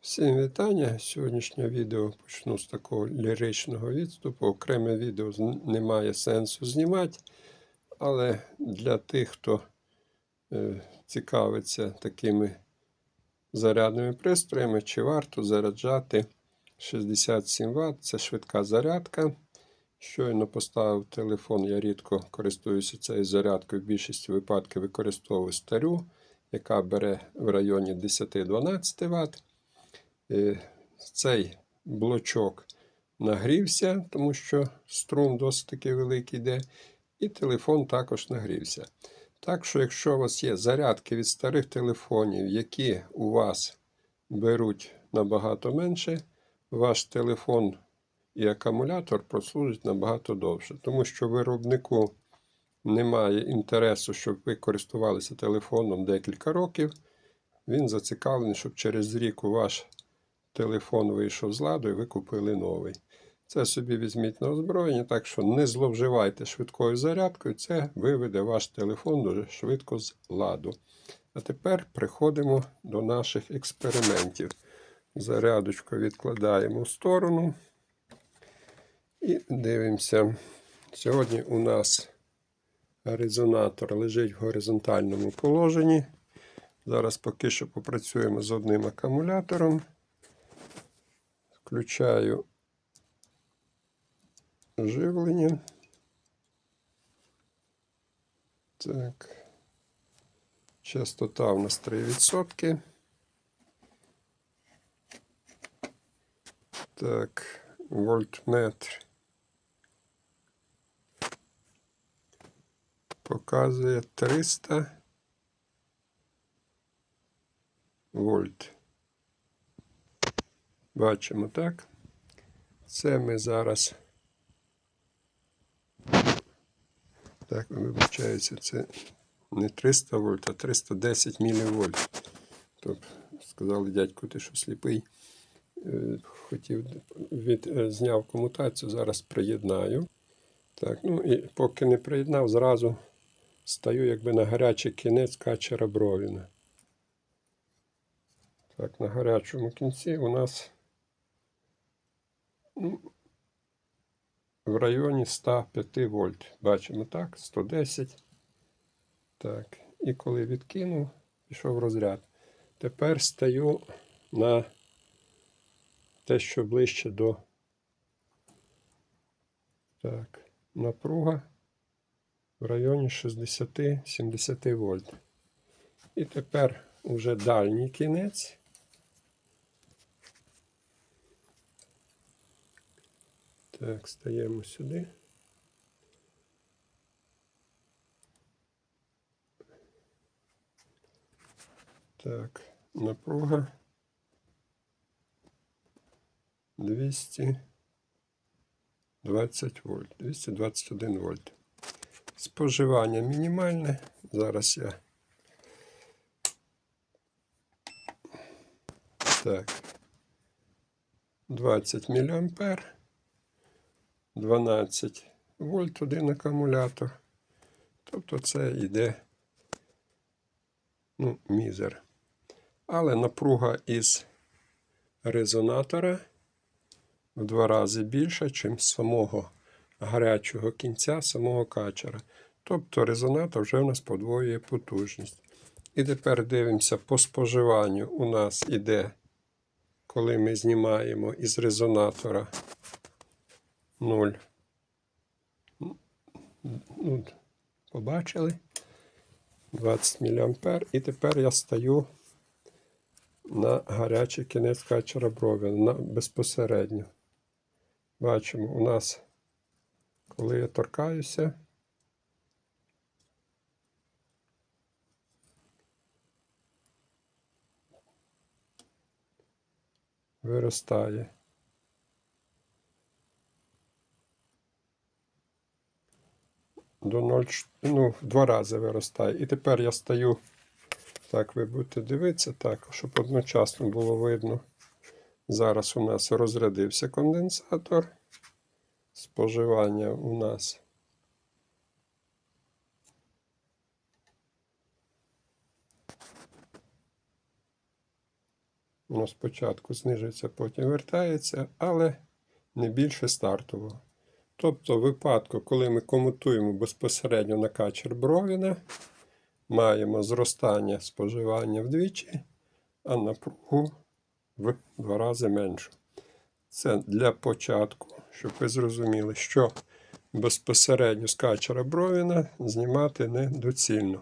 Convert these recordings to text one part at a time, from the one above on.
Всім вітання. Сьогоднішнє відео почну з такого ліричного відступу. Окреме відео немає сенсу знімати, але для тих, хто е, цікавиться такими зарядними пристроями, чи варто заряджати 67 Вт, це швидка зарядка. Щойно поставив телефон, я рідко користуюся цією зарядкою. В більшості випадків використовую стару, яка бере в районі 10-12 Вт. Е, Цей блочок нагрівся, тому що струм досить таки великий йде, і телефон також нагрівся. Так що, якщо у вас є зарядки від старих телефонів, які у вас беруть набагато менше, ваш телефон і акумулятор прослужить набагато довше, тому що виробнику немає інтересу, щоб ви користувалися телефоном декілька років. Він зацікавлений, щоб через рік у ваш телефон вийшов з ладу і ви купили новий. Це собі візьміть на озброєння, так що не зловживайте швидкою зарядкою, це виведе ваш телефон дуже швидко з ладу. А тепер приходимо до наших експериментів. Зарядочку відкладаємо в сторону і дивимося. Сьогодні у нас резонатор лежить в горизонтальному положенні. Зараз поки що попрацюємо з одним акумулятором. Включаю живлення. Так. Частота у нас 3%. Так, вольтметр. Показує 300 вольт. Бачимо, так? Це ми зараз. Так, вибачається, це не 300 вольт, а 310 мілівольт. Тобто, сказали дядьку, ти що сліпий. Е, Хотів від, е, зняв комутацію, зараз приєднаю. Так, ну і поки не приєднав, зразу стаю якби на гарячий кінець качера Бровіна. Так, на гарячому кінці у нас в районі 105 вольт. Бачимо так, 110. Так, і коли відкинув, пішов розряд. Тепер стаю на те, що ближче до так, напруга в районі 60-70 вольт. І тепер уже дальній кінець. Так, стаємо сюди. Так, напруга 220 вольт, 221 вольт. Споживання мінімальне. Зараз я. Так. 20 міліампер. 12 вольт один акумулятор. Тобто це йде ну, мізер. Але напруга із резонатора в два рази більша, ніж самого гарячого кінця, самого качера. Тобто резонатор вже у нас подвоює потужність. І тепер дивимося по споживанню. У нас іде, коли ми знімаємо із резонатора 0. Ну, побачили? 20 мА. І тепер я стаю на гарячий кінець качера на, безпосередньо. Бачимо, у нас, коли я торкаюся, виростає. До 0, ну, два рази виростає. І тепер я стаю, так, ви будете дивитися, так, щоб одночасно було видно. Зараз у нас розрядився конденсатор. Споживання у нас Воно спочатку знижується, потім вертається, але не більше стартового. Тобто, в випадку, коли ми комутуємо безпосередньо на качер Бровіна, маємо зростання споживання вдвічі, а напругу в два рази меншу. Це для початку, щоб ви зрозуміли, що безпосередньо з качера Бровіна знімати недоцільно.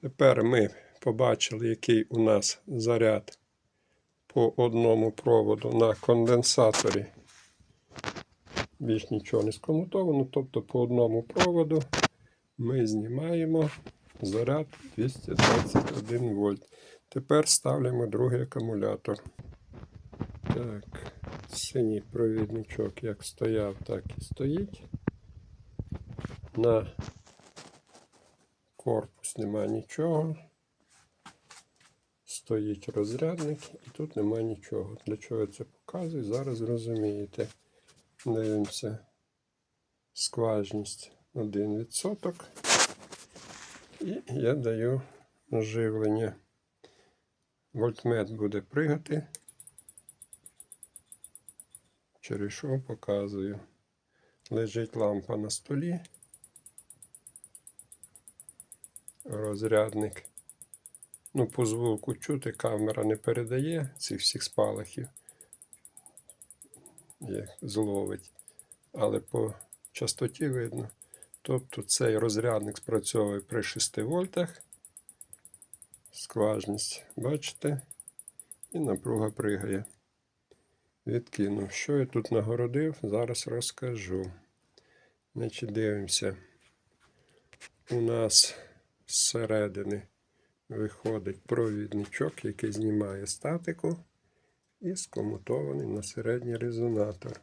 Тепер ми побачили, який у нас заряд по одному проводу на конденсаторі. Більш нічого не скомутовано, тобто по одному проводу ми знімаємо заряд 221 вольт. Тепер ставимо другий акумулятор. Так, синій провідничок як стояв, так і стоїть. На корпус нема нічого. Стоїть розрядник і тут нема нічого. Для чого я це показую? Зараз зрозумієте. Дивимося. Скважність 1%. І я даю живлення. Вольтмет буде пригати. Через що показую. Лежить лампа на столі. Розрядник. Ну, по звуку чути, камера не передає цих всіх спалахів, як зловить. Але по частоті видно. Тобто цей розрядник спрацьовує при 6 вольтах. Скважність, бачите? І напруга пригає. Відкинув. Що я тут нагородив, зараз розкажу. Значить, дивимося. У нас зсередини виходить провідничок, який знімає статику і скомутований на середній резонатор.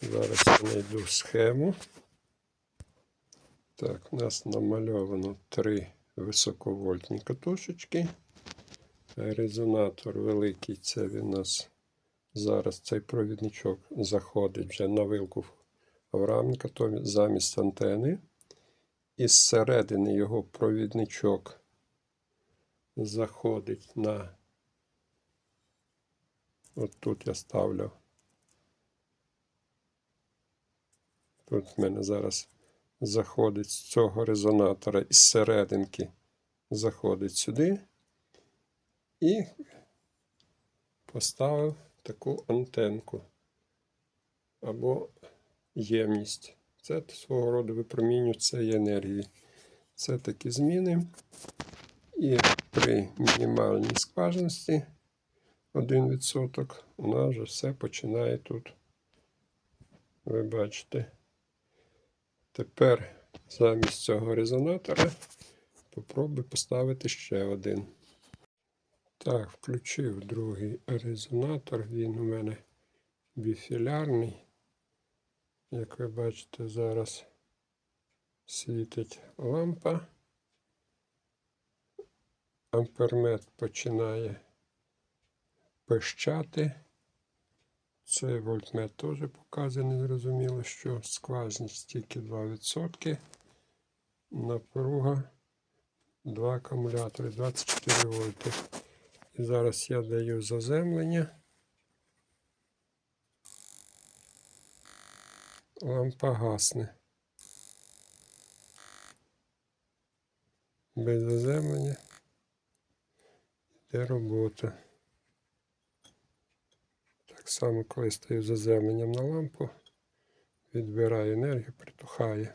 Зараз я знайду схему. Так, у нас намальовано три високовольтні катушечки. Резонатор великий, це він у нас зараз цей провідничок заходить вже на вилку Авраменка, то замість антени. І зсередини його провідничок заходить на. От тут я ставлю. Тут в мене зараз заходить з цього резонатора із серединки, заходить сюди і поставив таку антенку або ємність. Це свого роду випромінює цієї енергії. Це такі зміни. І при мінімальній скважності 1% у нас вже все починає тут. Ви бачите. Тепер замість цього резонатора попробую поставити ще один. Так, включив другий резонатор. Він у мене біфілярний. Як ви бачите, зараз світить лампа. Ампермет починає пищати. Цей вольтмет теж показує незрозуміло, що скважність тільки 2%. Напруга 2 акумулятори 24 вольти. І зараз я даю заземлення. Лампа гасне. Без заземлення йде робота. Так само, коли стаю заземленням на лампу, відбирає енергію, притухає.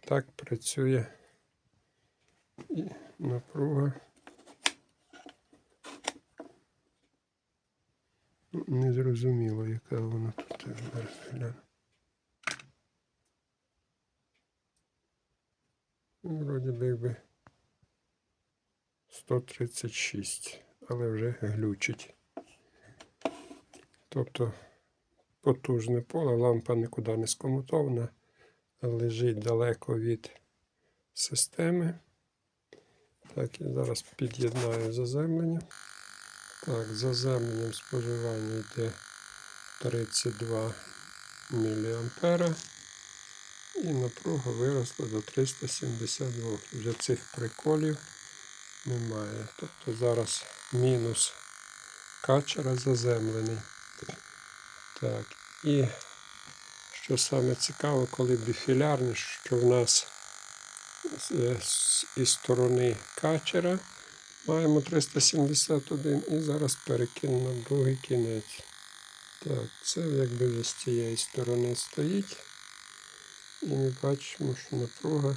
Так працює і напруга. Незрозуміло, яка вона тут зараз. Ну, Вроді би якби 136, але вже глючить. Тобто потужне поле, лампа нікуди не скомутована, лежить далеко від системи. Так, я зараз під'єднаю заземлення. Так, заземленням споживання йде 32 мА. І напруга виросла до 372. Вже цих приколів немає. Тобто зараз мінус качера заземлений. Так, і що саме цікаво, коли біфілярний, що в нас е, із сторони качера маємо 371 і зараз перекину на другий кінець. Так, це якби вже з цієї сторони стоїть. І ми бачимо, що напруга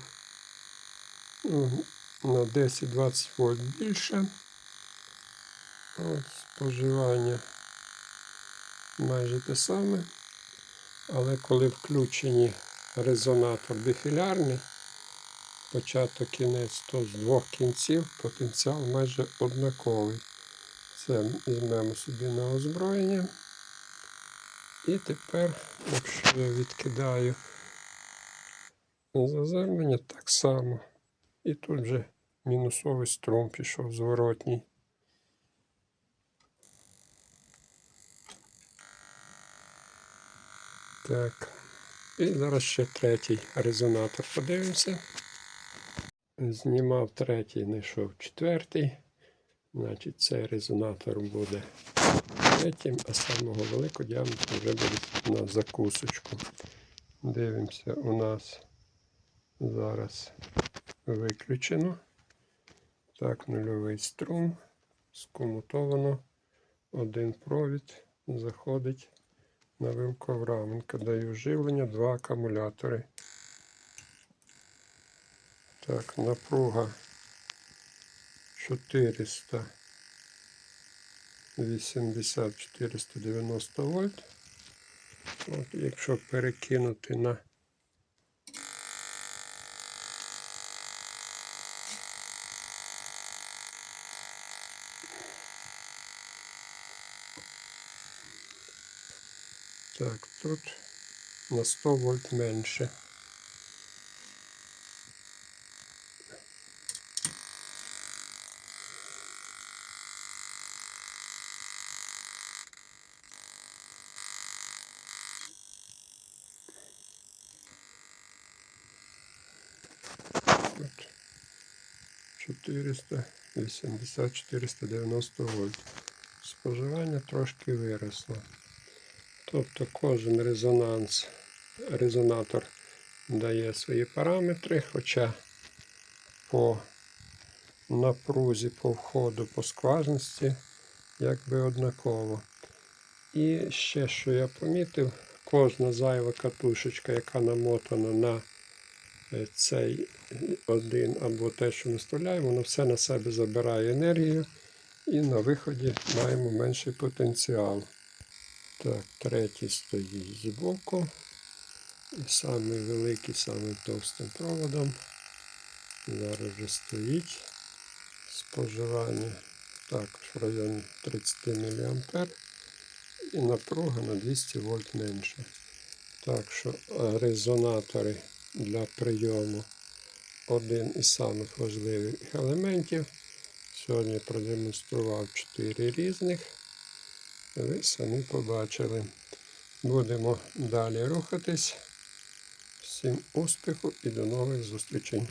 ну, на 10-20 вольт більше. От, споживання майже те саме. Але коли включені резонатор біфілярний, початок кінець, то з двох кінців потенціал майже однаковий. Це візьмемо собі на озброєння. І тепер, якщо я відкидаю заземлення, так само. І тут вже мінусовий струм пішов зворотній. Так. І зараз ще третій резонатор подивимося. Знімав третій, знайшов четвертий. Значить, цей резонатор буде третім, а самого великого діаметру вже буде на закусочку. Дивимося, у нас зараз виключено. Так, нульовий струм. Скомутовано. Один провід заходить на вилку раменка. Даю живлення, два акумулятори. Так, напруга 400 80 490 вольт. От, якщо перекинути на Так, тут на 100 вольт менше. Тут 480 490 вольт. Споживання трошки виросло. Тобто кожен резонанс, резонатор дає свої параметри, хоча по напрузі, по входу, по скважності якби однаково. І ще що я помітив, кожна зайва катушечка, яка намотана на е, цей один або те, що ми вставляємо, воно все на себе забирає енергію і на виході маємо менший потенціал. Так, третій стоїть збоку. І самий великий, самим товстим проводом. Зараз вже стоїть споживання також в районі 30 мА. І напруга на 200 вольт менше. Так що резонатори для прийому один із самих важливих елементів. Сьогодні продемонстрував 4 різних. Ви самі побачили. Будемо далі рухатись. Всім успіху і до нових зустрічей.